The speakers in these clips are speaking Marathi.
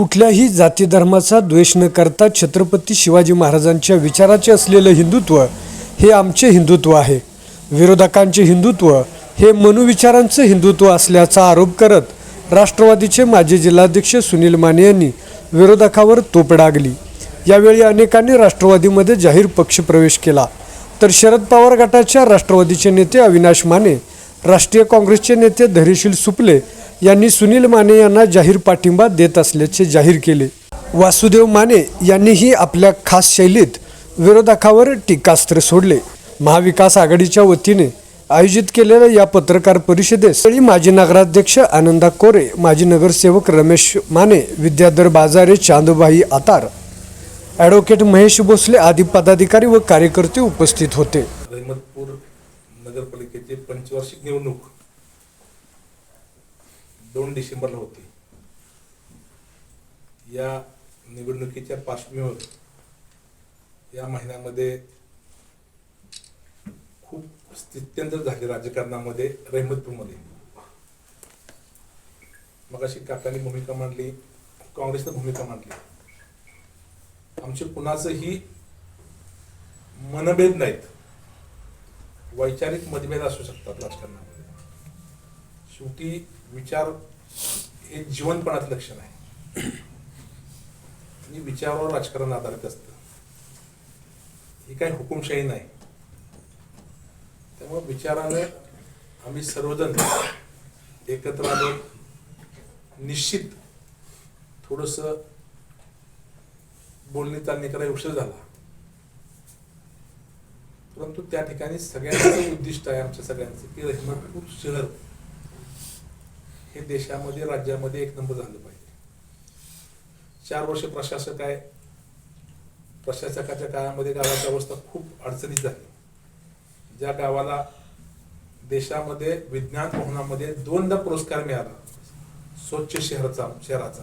कुठल्याही जाती धर्माचा द्वेष न करता छत्रपती शिवाजी महाराजांच्या विचाराचे असलेलं हिंदुत्व हे आमचे हिंदुत्व आहे. विरोधकांचे हिंदुत्व हे मनुविचारांचं हिंदुत्व असल्याचा आरोप करत राष्ट्रवादीचे माजी जिल्हाध्यक्ष सुनील माने यांनी विरोधकावर तोप डागली. यावेळी अनेकांनी राष्ट्रवादीमध्ये जाहीर पक्षप्रवेश केला. तर शरद पवार गटाच्या राष्ट्रवादीचे नेते अविनाश माने राष्ट्रीय काँग्रेसचे नेते धैर्यशील सुपले यांनी सुनील माने यांना जाहीर पाठिंबा देत असल्याचे जाहीर केले. वासुदेव माने यांनीही आपल्या खास शैलीत विरोधकावर टीकास्त्र सोडले. महाविकास आघाडीच्या वतीने आयोजित केलेल्या या पत्रकार परिषदेस माजी नगराध्यक्ष आनंदा कोरे माजी नगरसेवक रमेश माने विद्याधर बाजारे चांदोबाई आतार ॲडव्होकेट महेश भोसले आदी पदाधिकारी व कार्यकर्ते उपस्थित होते. अहमदपूर नगरपालिकेची पंचवार्षिक निवडणूक दोन डिसेंबरला होती. या निवडणुकीच्या पार्श्वभूमीवर या महिन्यामध्ये खूप स्थित्यंतर झाले राजकारणामध्ये रहमतपूरमध्ये. मग अशी काकांनी भूमिका मांडली काँग्रेसनं भूमिका मांडली. आमचे कुणाचंही मनभेद नाहीत. वैचारिक मतभेद असू शकतात राजकारणामध्ये. शेवटी विचार हे जीवनपणाचं लक्षण आहे. आणि विचारावर राजकारण आधारित असतं. ही काही हुकुमशाही नाही. त्यामुळे विचाराने आम्ही सर्वजण एकत्र आलो. निश्चित थोडस बोलणी चालणी करायला उशीर झाला. परंतु त्या ठिकाणी सगळ्यांचं उद्दिष्ट आहे आमच्या सगळ्यांचं की रहमतपूर शहर हे देशामध्ये राज्यामध्ये एक नंबर झालं पाहिजे. चार वर्ष प्रशासक आहे. प्रशासकाच्या काळामध्ये गावाची अवस्था खूप अडचणीत झाली. ज्या गावाला देशामध्ये विज्ञान भवनामध्ये दोनदा पुरस्कार मिळाला स्वच्छ शहराचा शहराचा.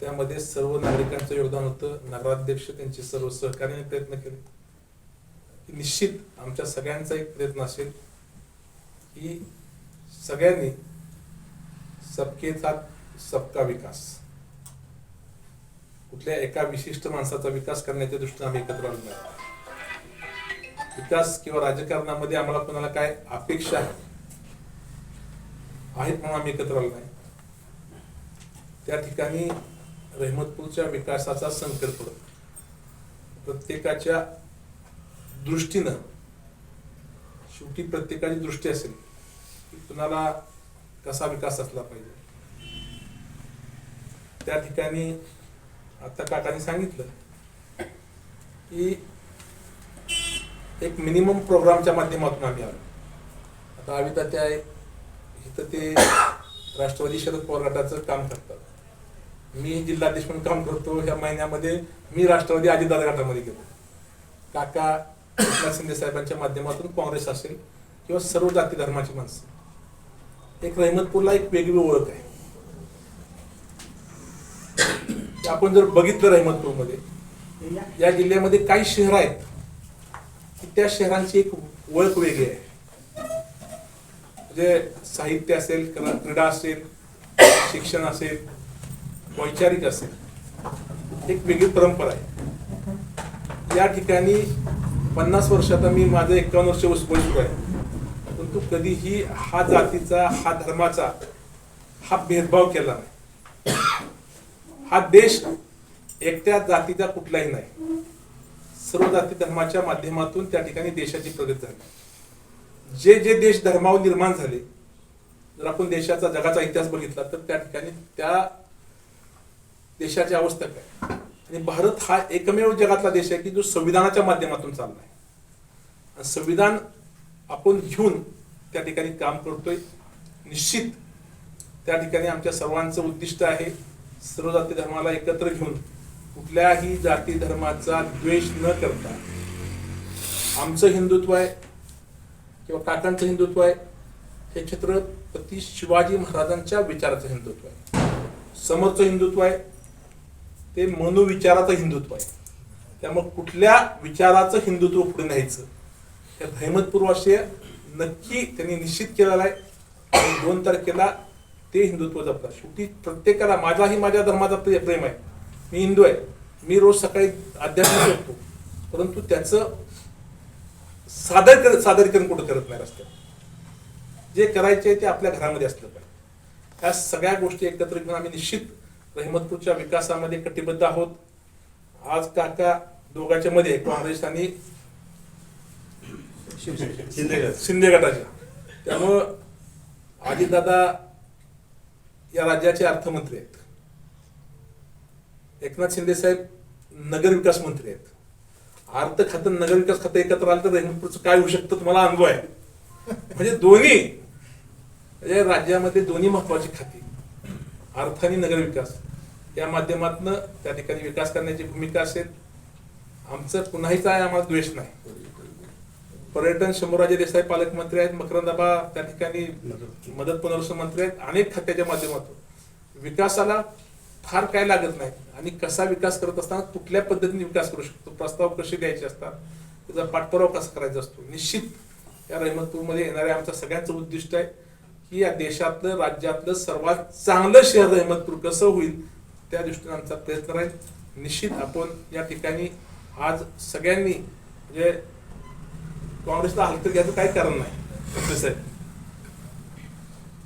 त्यामध्ये सर्व नागरिकांचं योगदान होतं. नगराध्यक्ष त्यांचे सर्व सहकार्याने प्रयत्न केले. निश्चित आमच्या सगळ्यांचा एक प्रयत्न असेल की सगळ्यांनी सबके साथ सबका विकास. कुठल्या एका विशिष्ट माणसाचा विकास करण्याच्या दृष्टीने आम्ही एकत्र आलो नाही. विकास किंवा राजकारणामध्ये आम्हाला कोणाला काय अपेक्षा आहे? आहेत म्हणून आम्ही एकत्र आलो नाही. त्या ठिकाणी रहमतपूरच्या विकासाचा संकल्प प्रत्येकाच्या दृष्टीनं शेवटी प्रत्येकाची दृष्टी असेल की कुणाला कसा विकास असला पाहिजे. त्या ठिकाणी आता काकांनी सांगितलं की एक मिनिमम प्रोग्रामच्या माध्यमातून आम्ही आलो. आता आविता त्या इथं ते राष्ट्रवादी शरद पवार गटाचं काम करतात. मी जिल्हाध्यक्ष म्हणून काम करतो ह्या महिन्यामध्ये मी राष्ट्रवादी अजितदादा गटामध्ये गेलो. काका एकनाथ शिंदे साहेबांच्या माध्यमातून काँग्रेस असेल किंवा सर्व जाती धर्माची माणसं. एक रहमतपूरला एक वेगळी ओळख आहे. आपण जर बघितलं रहमतपूरमध्ये या जिल्ह्यामध्ये काही शहर आहेत की त्या शहरांची एक ओळख वेगळी आहे. म्हणजे साहित्य असेल कला- क्रीडा असेल शिक्षण असेल वैचारिक असेल एक वेगळी परंपरा आहे. या ठिकाणी पन्नास वर्षात मी माझं एकावन्न वर्ष वय सुरू आहे. परंतु कधीही हा जातीचा हा धर्माचा हा भेदभाव केला नाही. हा देश एकट्या जातीचा कुठलाही नाही. सर्व जाती धर्माच्या माध्यमातून त्या ठिकाणी देशाची प्रगती झाली. जे जे देश धर्मावर निर्माण झाले जर आपण देशाचा जगाचा इतिहास बघितला तर त्या ठिकाणी त्या देशाची अवस्था काय? आणि भारत हा एकमेव जगातला देश आहे की जो संविधानाच्या माध्यमातून चालला आहे. संविधान आपण घेऊन त्या ठिकाणी काम करतोय. निश्चित त्या ठिकाणी आमच्या सर्वांचं उद्दिष्ट आहे सर्व जाती धर्माला एकत्र घेऊन कुठल्याही जाती धर्माचा द्वेष न करता आमचं हिंदुत्व आहे किंवा काकांचं हिंदुत्व आहे हे छत्रपती शिवाजी महाराजांच्या विचाराचं हिंदुत्व आहे. समोरचं हिंदुत्व आहे ते मनोविचाराचं हिंदुत्व आहे. त्यामुळे कुठल्या विचाराचं हिंदुत्व पुढे न्यायचं हे रहमतपूर्वाशीय नक्की त्यांनी निश्चित केलेला आहे. आणि दोन तारखेला ते हिंदुत्व जपतात शेवटी प्रत्येकाला माझाही माझ्या धर्माचा प्रेम आहे. मी हिंदू आहे. मी रोज सकाळी अध्यात्म करतो. परंतु त्याचं सादर कर सादरीकरण कुठं करत नाही रस्त्यात जे करायचे ते आपल्या घरामध्ये असलं पाहिजे. या सगळ्या गोष्टी एकत्र घेऊन आम्ही निश्चित रहिमतपूरच्या विकासामध्ये कटिबद्ध आहोत. आज काका दोघांच्या मध्ये काँग्रेस आणि शिंदे शिंदे गटाच्या. त्यामुळं अजितदादा या राज्याचे अर्थमंत्री आहेत. एकनाथ शिंदे साहेब नगर विकास मंत्री आहेत. अर्थ खातं नगर विकास खातं एकत्र आलं तर रहिमतपूरचं काय होऊ शकतं तुम्हाला अनुभव आहे. म्हणजे दोन्ही म्हणजे राज्यामध्ये दोन्ही महत्वाची खाती. अर्थ आणि नगर विकास. या माध्यमातून त्या ठिकाणी विकास करण्याची भूमिका असेल. आमचं पुन्हाही काय आम्हाला द्वेष नाही. पर्यटन शंभूराजे देसाई पालकमंत्री आहेत मकरंदाबा त्या ठिकाणी मदत पुनर्वसन मंत्री आहेत अनेक खात्याच्या माध्यमातून. विकासाला फार काय लागत नाही आणि कसा विकास करत असताना कुठल्या पद्धतीने विकास करू शकतो? प्रस्ताव कसे द्यायचे असतात? त्याचा पाठपुरावा कसा करायचा असतो? निश्चित या रहिमतपूरमध्ये येणाऱ्या आमचं सगळ्यांचं उद्दिष्ट आहे की या देशातलं राज्यातलं सर्वात चांगलं शहर रहिमतपूर कसं होईल त्या दृष्टीने आमचा प्रयत्न राहील. निश्चित आपण या ठिकाणी आज सगळ्यांनी म्हणजे काँग्रेसला हलकं घ्यायचं काही कारण नाही. साहेब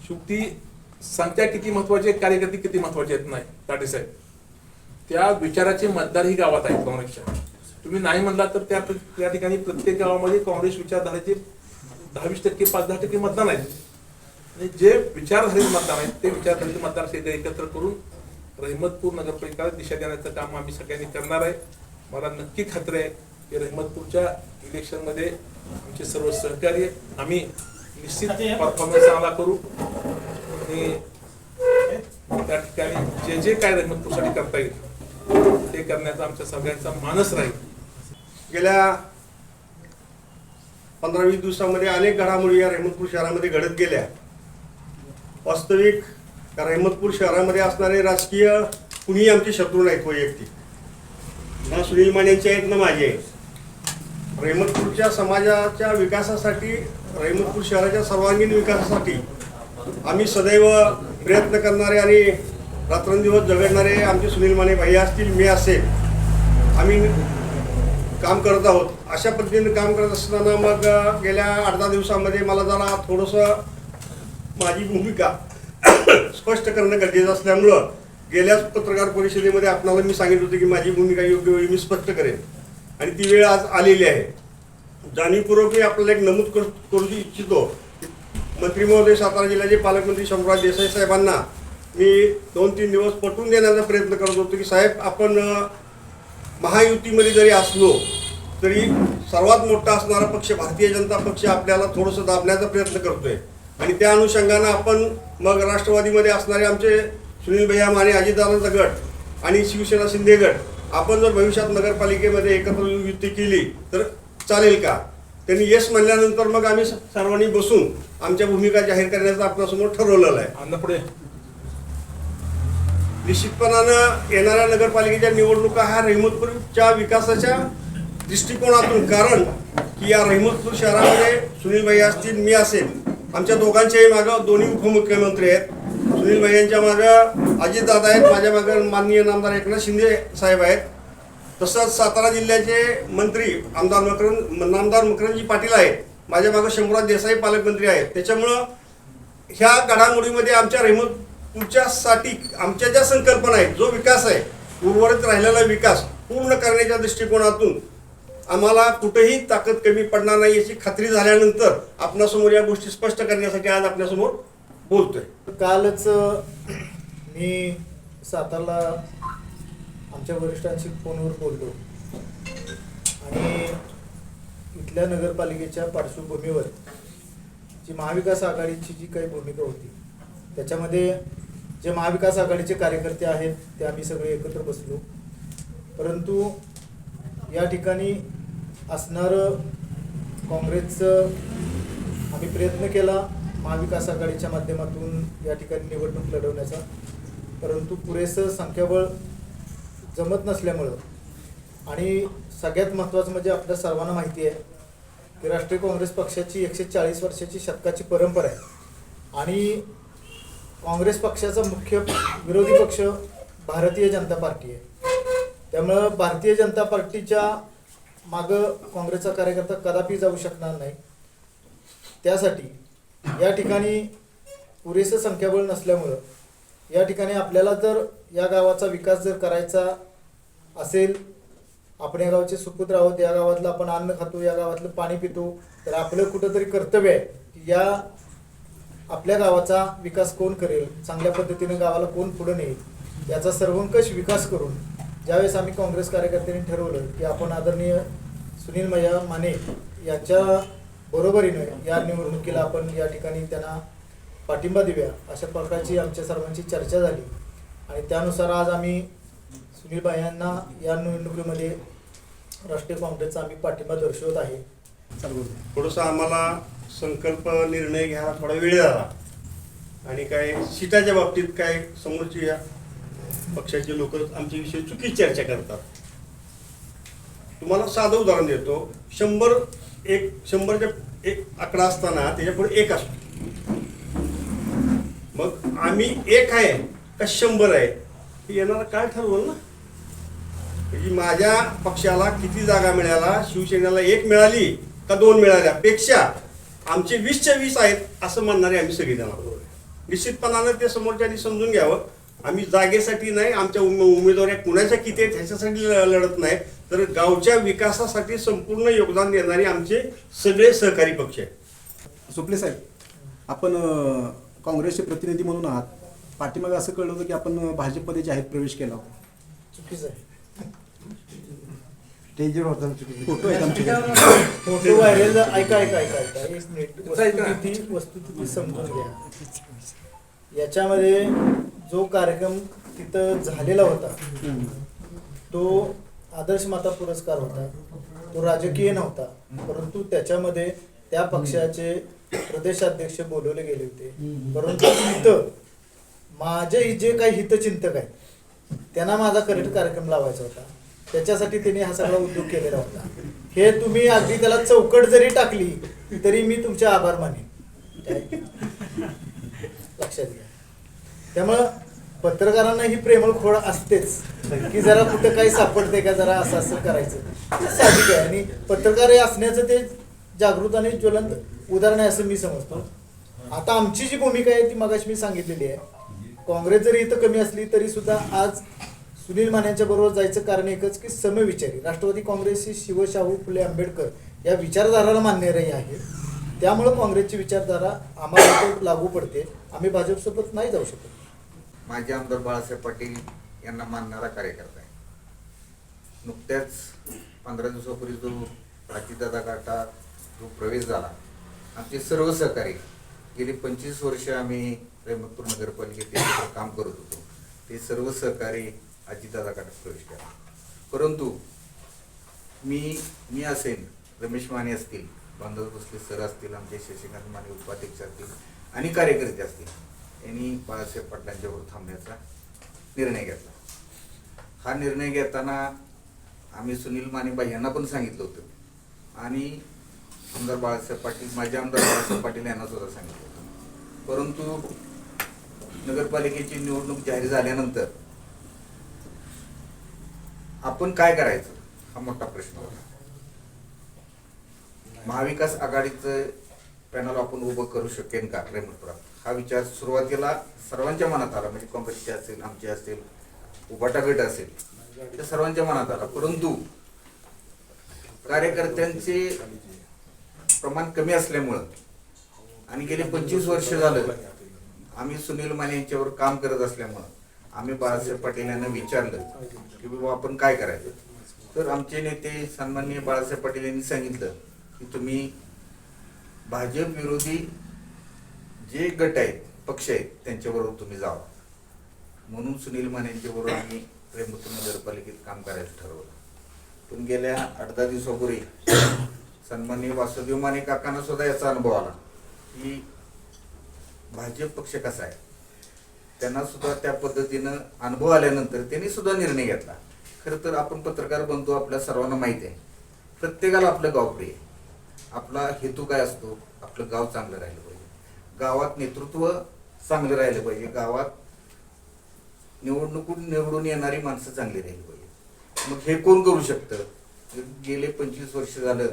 शेवटी संख्या किती महत्वाची आहे कार्यकर्ते किती महत्त्वाचे आहेत? नाही. ताटे साहेब त्या विचाराचे मतदार ही गावात आहेत काँग्रेसच्या. तुम्ही नाही म्हणला तर त्या त्या ठिकाणी प्रत्येक गावामध्ये काँग्रेस विचारधारेचे दहावीस टक्के पाच दहा टक्के मतदान आहेत. आणि जे विचारधारेचे मतदान आहेत ते विचारधारेचे मतदार सगळे एकत्र करून रहिमतपूर नगरपालिका दिशा देण्याचं काम आम्ही सगळ्यांनी करणार आहे. मला नक्की खात्री आहे की रहिमतपूरच्या इलेक्शनमध्ये आमचे सर्व सहकार्य. आम्ही निश्चित परफॉर्मन्स चांगला करू. आणि त्या ठिकाणी जे जे काय रहिमतपूरसाठी करता येईल ते करण्याचा आमच्या सगळ्यांचा मानस राहील. गेल्या पंधरा वीस दिवसामध्ये अनेक घडामोडी या रहमतपूर शहरामध्ये घडत गेल्या. वास्तविक रहमतपूर शहरामध्ये असणारे राजकीय कुणीही आमचे शत्रू नाहीत वैयक्तिक ना सुनील मानेंचे आहेत ना माझे आहेत. रेमतपूरच्या समाजाच्या विकासासाठी रेमतपूर शहराच्या सर्वांगीण विकासासाठी आम्ही सदैव प्रयत्न करणारे आणि रात्रंदिवस झगडणारे आमचे सुनील माने भाई असतील मी असेल आम्ही काम करत आहोत. अशा पद्धतीने काम करत असताना मग गेल्या आठ दहा दिवसामध्ये मला जरा थोडंसं माझी भूमिका स्पष्ट करणं गरजेचं असल्यामुळं गेल्याच पत्रकार परिषदेमध्ये आपणाला मी सांगितलं होतं की माझी भूमिका योग्य वेळी मी स्पष्ट करेन. आणि ती वेळ आज आलेली आहे. जाणीवपूर्वक मी आपल्याला एक नमूद कर- करू इच्छितो. मंत्री महोदय सातारा जिल्ह्याचे पालकमंत्री शंभूराज देसाई साहेबांना मी दोन तीन दिवस पटवून देण्याचा प्रयत्न करत होतो की साहेब आपण महायुतीमध्ये जरी असलो तरी सर्वात मोठा असणारा पक्ष भारतीय जनता पक्ष आपल्याला थोडंसं दाबण्याचा प्रयत्न करतोय. आणि त्या अनुषंगानं आपण मग राष्ट्रवादीमध्ये असणारे आमचे सुनील भैया माने अजितदादांचा गट आणि शिवसेना शिंदे गट आपण जर भविष्यात नगरपालिकेमध्ये एकत्र युती केली तर चालेल का? त्यांनी येस म्हणल्यानंतर मग आम्ही सर्वांनी बसून आमच्या भूमिका जाहीर करण्याचं आपल्यासमोर ठरवलेलं आहे. पुढे. निश्चितपणानं येणाऱ्या नगरपालिकेच्या निवडणुका ह्या रहिमतपूरच्या विकासाच्या दृष्टिकोनातून कारण की या रहिमतपूर शहरामध्ये सुनील भाई असतील मी असेल आमच्या दोघांच्याही मागं दोन्ही उपमुख्यमंत्री आहेत. सुनील भाई यांच्या मागं अजितदादा आहेत माझ्या मागं माननीय नामदार एकनाथ शिंदे साहेब आहेत. तसंच सातारा जिल्ह्याचे मंत्री आमदार मकरंद नामदार मकरंदजी पाटील आहेत. माझ्या मागं शंभूराज देसाई पालकमंत्री आहेत. त्याच्यामुळं ह्या घडामोडीमध्ये आमच्या रेहमतपूरच्यासाठी आमच्या ज्या संकल्पना आहेत जो विकास आहे उर्वरित राहिलेला विकास पूर्ण करण्याच्या दृष्टिकोनातून आम्हाला कुठेही ताकद कमी पडणार नाही याची खात्री झाल्यानंतर आपणासमोर या गोष्टी स्पष्ट करण्यासाठी आज आपल्यासमोर बोलतोय. कालच मी सातारला आमच्या वरिष्ठांशी फोनवर बोललो. आणि इथल्या नगरपालिकेच्या पार्श्वभूमीवर जी महाविकास आघाडीची जी काही भूमिका होती त्याच्यामध्ये जे महाविकास आघाडीचे कार्यकर्ते आहेत ते आम्ही सगळे एकत्र बसलो. परंतु या ठिकाणी असणारं काँग्रेसचं आम्ही प्रयत्न केला. महाविकास आघाडीच्या माध्यमातून या ठिकाणी निवडणूक लढवण्याचा. परंतु पुरेसं संख्याबळ जमत नसल्यामुळं आणि सगळ्यात महत्त्वाचं म्हणजे आपल्या सर्वांना माहिती आहे की राष्ट्रीय काँग्रेस पक्षाची एकशे चाळीस वर्षाची शतकाची परंपरा आहे. आणि काँग्रेस पक्षाचा मुख्य विरोधी पक्ष भारतीय जनता पार्टी आहे. त्यामुळं भारतीय जनता पार्टीच्या मागं काँग्रेसचा कार्यकर्ता कदापि जाऊ शकणार नाही. त्यासाठी या ठिकाणी पुरेसं संख्याबळ नसल्यामुळं या ठिकाणी आपल्याला जर या गावाचा विकास जर करायचा असेल आपण या गावचे सुपुत्र आहोत या गावातलं आपण अन्न खातो या गावातलं पाणी पितो तर आपलं कुठंतरी कर्तव्य आहे की या आपल्या गावाचा विकास कोण करेल चांगल्या पद्धतीनं गावाला कोण पुढे नेईल याचा सर्वंकष विकास करून ज्यावेळेस आम्ही काँग्रेस कार्यकर्त्यांनी ठरवलं की आपण आदरणीय सुनील मैया माने यांच्या बरोबरीनं या निवडणुकीला आपण या ठिकाणी त्यांना पाठिंबा देऊया अशा प्रकारची आमच्या सर्वांची चर्चा झाली. आणि त्यानुसार आज आम्ही सुनीलबाई यांना या निवडणुकीमध्ये राष्ट्रीय काँग्रेसचा आम्ही पाठिंबा दर्शवत आहे. थोडंसं आम्हाला संकल्प निर्णय घ्यायला थोडा वेळ झाला. आणि काय सीटाच्या बाबतीत काय समोरची या पक्षाचे लोक आमच्याविषयी चुकीची चर्चा करतात. तुम्हाला साधं उदाहरण देतो. शंभर एक शंभरच्या एक आकडा असताना त्याच्यापुढे एक असतो. मग आम्ही एक आहे का शंभर आहे? हे येणारा काय ठरवलं ना? म्हणजे माझ्या पक्षाला किती जागा मिळाला शिवसेनेला एक मिळाली का दोन मिळाल्या? पेक्षा आमचे वीसच्या वीस आहेत असं म्हणणारे आम्ही सगळेजण आहोत. निश्चितपणानं ते समोरच्यानी समजून घ्यावं. आम्ही जागेसाठी नाही आमच्या उमेदवार उमेदवाऱ्या कुणाच्या किती आहेत ह्याच्यासाठी लढत नाही. तर गावच्या विकासासाठी संपूर्ण योगदान देणारे आमचे सगळे सहकारी पक्ष आहेत. सुपले साहेब आपण काँग्रेसचे प्रतिनिधी म्हणून आहात. पाठीमागे असं कळलं होतं की आपण भाजपमध्ये जाहीर प्रवेश केला होता. चुकीचं आहे. फोटो आहेत आमच्याकडे फोटो व्हायरल ऐका ऐका ऐका ऐका. एक मिनिट. वस्तुस्थिती समजून घ्या. याच्यामध्ये जो कार्यक्रम तिथं झालेला होता तो आदर्श माता पुरस्कार होता. तो राजकीय नव्हता परंतु त्याच्यामध्ये त्या पक्षाचे प्रदेशाध्यक्ष बोलवले गेले होते. परंतु हित माझे जे काही हितचिंतक आहेत त्यांना माझा करेक्ट कार्यक्रम लावायचा होता. त्याच्यासाठी त्यांनी हा सगळा उद्योग केलेला होता. हे तुम्ही अगदी त्याला चौकट जरी टाकली तरी मी तुमचे आभार मानेन. लक्षात घ्या. त्यामुळं पत्रकारांना ही प्रेमळ खोड असतेच. की जरा कुठं काही सापडते का जरा असं असं करायचं. साधिक आहे. आणि पत्रकार हे असण्याचं ते जागृत आणि ज्वलंत उदाहरण आहे असं मी समजतो. आता आमची जी भूमिका आहे ती मगाशी मी सांगितलेली आहे. काँग्रेस जरी इथं कमी असली तरी सुद्धा आज सुनील मानेच्या बरोबर जायचं कारण एकच की समविचारी. राष्ट्रवादी काँग्रेस ही शिवशाहू फुले आंबेडकर या विचारधाराला मान्यही आहे त्यामुळं काँग्रेसची विचारधारा आम्हाला लागू पडते. आम्ही भाजपसोबत नाही जाऊ शकत. माजी आमदार बाळासाहेब पाटील यांना मानणारा कार्यकर्ता आहे. नुकत्याच पंधरा दिवसापूर्वी जो प्राचीदादा गाटा जो प्रवेश झाला आमचे सर्व सहकारी गेली पंचवीस वर्ष आम्ही रेमतपूर नगरपालिकेत काम करत होतो. ते सर्व सहकारी अजितदादा गाठात प्रवेश केला. परंतु मी मी असेन रमेश माने असतील बांधव भोसले सर असतील आमचे शशिकांत माने उपाध्यक्ष असतील आणि कार्यकर्ते असतील यांनी बाळासाहेब पाटलांच्यावर थांबण्याचा निर्णय घेतला. हा निर्णय घेताना आम्ही सुनील मानेबाई यांना पण सांगितलं होतं. आणि आमदार बाळासाहेब पाटील माझे आमदार बाळासाहेब पाटील यांना सुद्धा सांगितलं होतं. परंतु नगरपालिकेची निवडणूक जाहीर झाल्यानंतर आपण काय करायचं? हा मोठा प्रश्न होता. महाविकास आघाडीचं पॅनल आपण उभं करू शकेन का? रेमटपुरात हा विचार सुरुवातीला सर्वांच्या मनात आला. म्हणजे काँग्रेसचे असेल आमचे असेल उबाटा गट असेल त्या सर्वांच्या मनात आला. परंतु कार्यकर्त्यांचे प्रमाण कमी असल्यामुळं आणि गेले पंचवीस वर्ष झालं आम्ही सुनील माने यांच्यावर काम करत असल्यामुळं आम्ही बाळासाहेब पाटील यांना विचारलं की बाबा आपण काय करायचं? तर आमचे नेते सन्माननीय बाळासाहेब पाटील यांनी सांगितलं की तुम्ही भाजप विरोधी जे गट आहेत पक्ष आहेत त्यांच्याबरोबर तुम्ही जावा. म्हणून सुनील मान यांच्याबरोबर आम्ही त्र्यंबकेश्वर नगरपालिकेत काम करायचं ठरवलं. पण गेल्या आठ दहा दिवसापूर्वी सन्माननीय वासुदेव माने काकांना सुद्धा याचा अनुभव आला की भाजप पक्ष कसा आहे. त्यांना सुद्धा त्या पद्धतीनं अनुभव आल्यानंतर त्यांनी सुद्धा निर्णय घेतला. खरं तर आपण पत्रकार बनतो आपल्या सर्वांना माहिती आहे. प्रत्येकाला आपलं गाव प्रिय आहे. आपला हेतू काय असतो? आपलं गाव चांगलं राहिलं पाहिजे. गावात नेतृत्व चांगलं राहिलं पाहिजे. गावात निवडणुकून निवडून येणारी माणसं चांगली राहिली पाहिजे. मग हे कोण करू शकतं? गेले पंचवीस वर्ष झालं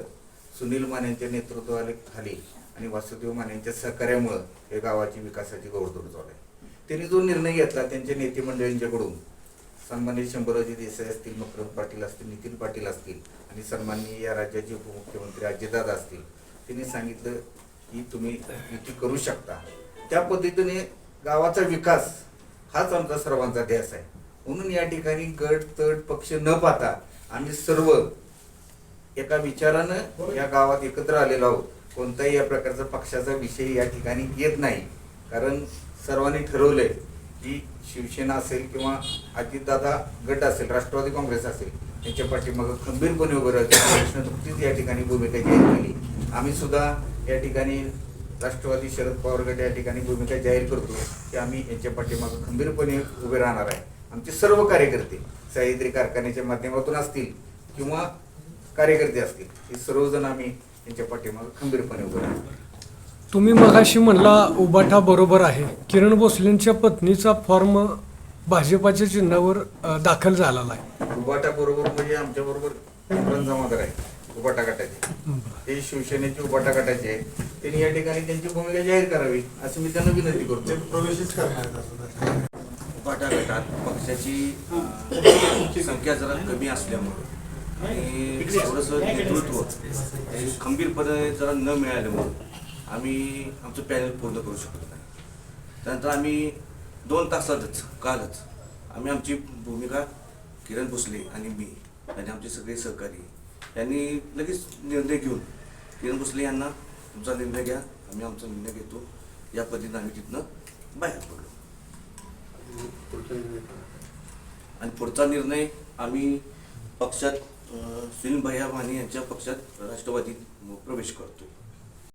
सुनील मानेंच्या नेतृत्वाला खाली आणि वासुदेव मानेंच्या सहकार्यामुळं हे गावाची विकासाची गौरदौड चालू आहे. त्यांनी जो निर्णय घेतला त्यांच्या नेते मंडळींच्याकडून सन्माननीय शंभराजी देसाई असतील मकरंद पाटील असतील नितीन पाटील असतील आणि सन्माननीय या राज्याचे उपमुख्यमंत्री अजितदादा असतील त्यांनी सांगितलं की तुम्ही युती करू शकता. त्या पद्धतीने गावाचा विकास हाच आमचा सर्वांचा ध्यास आहे. म्हणून या ठिकाणी गट तट पक्ष न पाहता आम्ही सर्व एका विचारानं या गावात एकत्र आलेलो आहोत. कोणताही या प्रकारचा पक्षाचा विषय या ठिकाणी येत नाही. कारण सर्वांनी ठरवलंय जी शिवसेना असेल किंवा अजितदादा गट असेल राष्ट्रवादी काँग्रेस असेल यांच्या पाठीमागं खंबीरपणे उभं राहते काँग्रेसनं नुकतीच या ठिकाणी भूमिका जाहीर केली आम्ही सुद्धा या ठिकाणी राष्ट्रवादी शरद पवार गट या ठिकाणी भूमिका जाहीर करतो की आम्ही यांच्या पाठीमागं खंबीरपणे उभे राहणार आहे. आमचे सर्व कार्यकर्ते सह्याद्री कारखान्याच्या माध्यमातून असतील किंवा कार्यकर्ते असतील हे सर्वजण आम्ही यांच्या पाठीमागं खंबीरपणे उभे राहणार. तुम्ही मगाशी म्हणला उबाठा बरोबर आहे. किरण भोसलेंच्या पत्नीचा फॉर्म भाजपाच्या चिन्हावर दाखल झालेला आहे उबाटा बरोबर म्हणजे आमच्या बरोबर जमादार आहे. उबाटा गटाचे. ते शिवसेनेचे उबाटा गटाचे आहेत. त्यांनी या ठिकाणी त्यांची भूमिका जाहीर करावी असं मी त्यांना विनंती करतो. प्रवेशच करणार उभाटा गटात पक्षाची संख्या जरा कमी असल्यामुळे आणि थोडंसं नेतृत्व खंबीरपणे जरा न मिळाल्यामुळं आम्ही आमचं पॅनल पूर्ण करू शकलो नाही. त्यानंतर आम्ही दोन तासातच कालच आम्ही आमची भूमिका किरण भोसले आणि मी आणि आमचे सगळे सहकारी यांनी लगेच निर्णय घेऊन किरण भोसले यांना तुमचा निर्णय घ्या आम्ही आमचा निर्णय घेतो. या पद्धतीनं आम्ही तिथनं बाहेर पडलो. आणि पुढचा निर्णय आम्ही पक्षात सुनील भैया माने यांच्या पक्षात राष्ट्रवादीत प्रवेश करतो